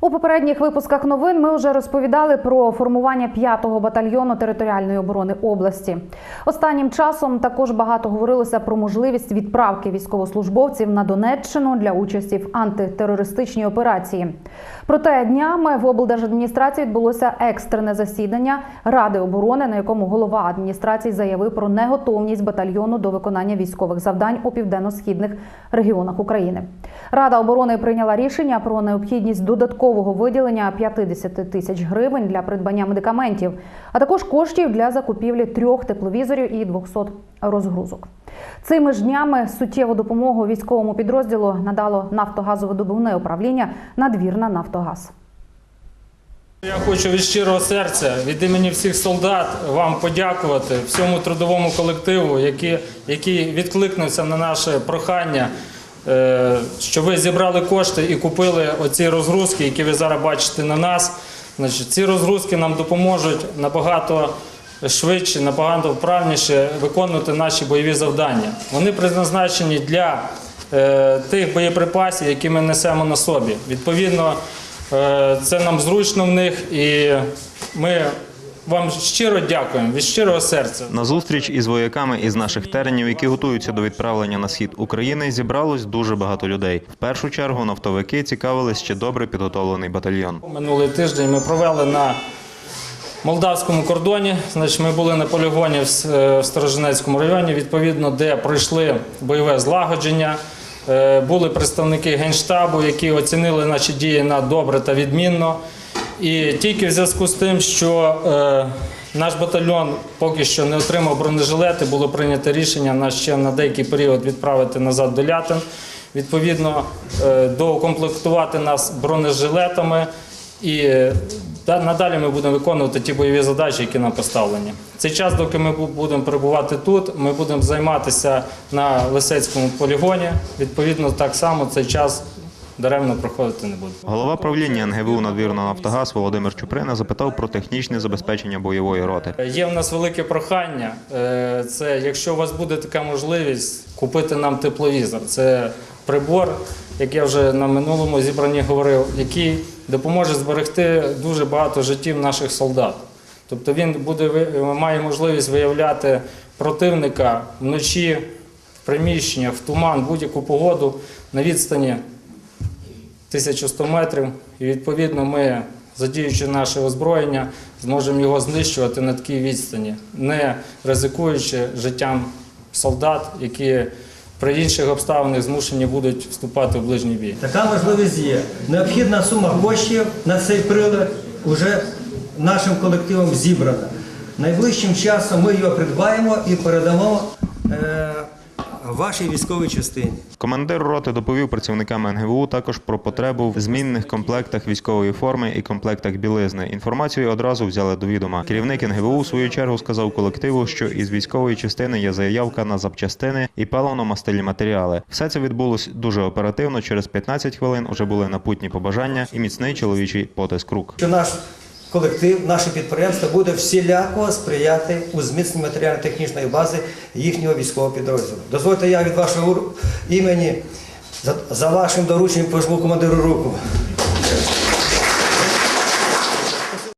У попередніх випусках новин ми вже розповідали про формування 5-го батальйону територіальної оборони області. Останнім часом також багато говорилося про можливість відправки військовослужбовців на Донеччину для участі в антитерористичній операції. Проте днями в облдержадміністрації відбулося екстрене засідання Ради оборони, на якому голова адміністрації заявив про неготовність батальйону до виконання військових завдань у південно-східних регіонах України. Рада оборони прийняла рішення про необхідність додаткового виділення 50 тисяч гривень для придбання медикаментів, а також коштів для закупівлі трьох тепловізорів і 200 розгрузок. Цими ж днями суттєву допомогу військовому підрозділу надало нафтогазовидобувне управління Надвірна Нафтогаз. Я хочу від щирого серця від імені всіх солдат вам подякувати всьому трудовому колективу, який, який відкликнувся на наше прохання, що ви зібрали кошти і купили оці розгрузки, які ви зараз бачите на нас. Значить, ці розгрузки нам допоможуть набагато швидше, набагато вправніше виконувати наші бойові завдання. Вони призначені для е, тих боєприпасів, які ми несемо на собі. Відповідно, Е, Це нам зручно в них, і ми вам щиро дякуємо від щирого серця. На зустріч із вояками із наших теренів, які готуються до відправлення на схід України, зібралось дуже багато людей. В першу чергу нафтовики цікавились, чи добре підготовлений батальйон. Минулий тиждень ми провели на молдавському кордоні. Значить, ми були на полігоні в е, Сторожинецькому районі, відповідно, де пройшли бойове злагодження. Е, Були представники генштабу, які оцінили наші дії на добре та відмінно. І тільки в зв'язку з тим, що е, наш батальйон поки що не отримав бронежилети, було прийнято рішення нас ще на деякий період відправити назад до Лятин. Відповідно, е, доукомплектувати нас бронежилетами і е, надалі ми будемо виконувати ті бойові задачі, які нам поставлені. Цей час, доки ми будемо перебувати тут, ми будемо займатися на Лисецькому полігоні. Відповідно, так само цей час даремно проходити не буде. Голова правління НГВУ «Надвірна Нафтогаз Володимир Чуприна запитав про технічне забезпечення бойової роти. Є в нас велике прохання. е, Це якщо у вас буде така можливість купити нам тепловізор. Це прибор, як я вже на минулому зібранні говорив, який допоможе зберегти дуже багато життів наших солдат. Тобто він буде має можливість виявляти противника вночі в приміщеннях, в туман, будь-яку погоду на відстані 1100 метрів. І відповідно ми, задіючи наше озброєння, зможемо його знищувати на такій відстані, не ризикуючи життям солдат, які при інших обставинах змушені будуть вступати в ближній бій. Така можливість є. Необхідна сума коштів на цей прилад вже нашим колективом зібрана. Найближчим часом ми його придбаємо і передамо е, вашій військовій частині. Командир роти доповів працівникам НГВУ також про потребу в змінних комплектах військової форми і комплектах білизни. Інформацію одразу взяли до відома. Керівник НГВУ в свою чергу сказав колективу, що із військової частини є заявка на запчастини і паливно-мастильні матеріали. Все це відбулось дуже оперативно. Через 15 хвилин уже були напутні побажання і міцний чоловічий потиск рук. Що наш колектив, наше підприємство буде всіляко сприяти у зміцненні матеріально-технічної бази їхнього військового підрозділу. Дозвольте, я від вашого імені за, вашим дорученням пожму командиру руку.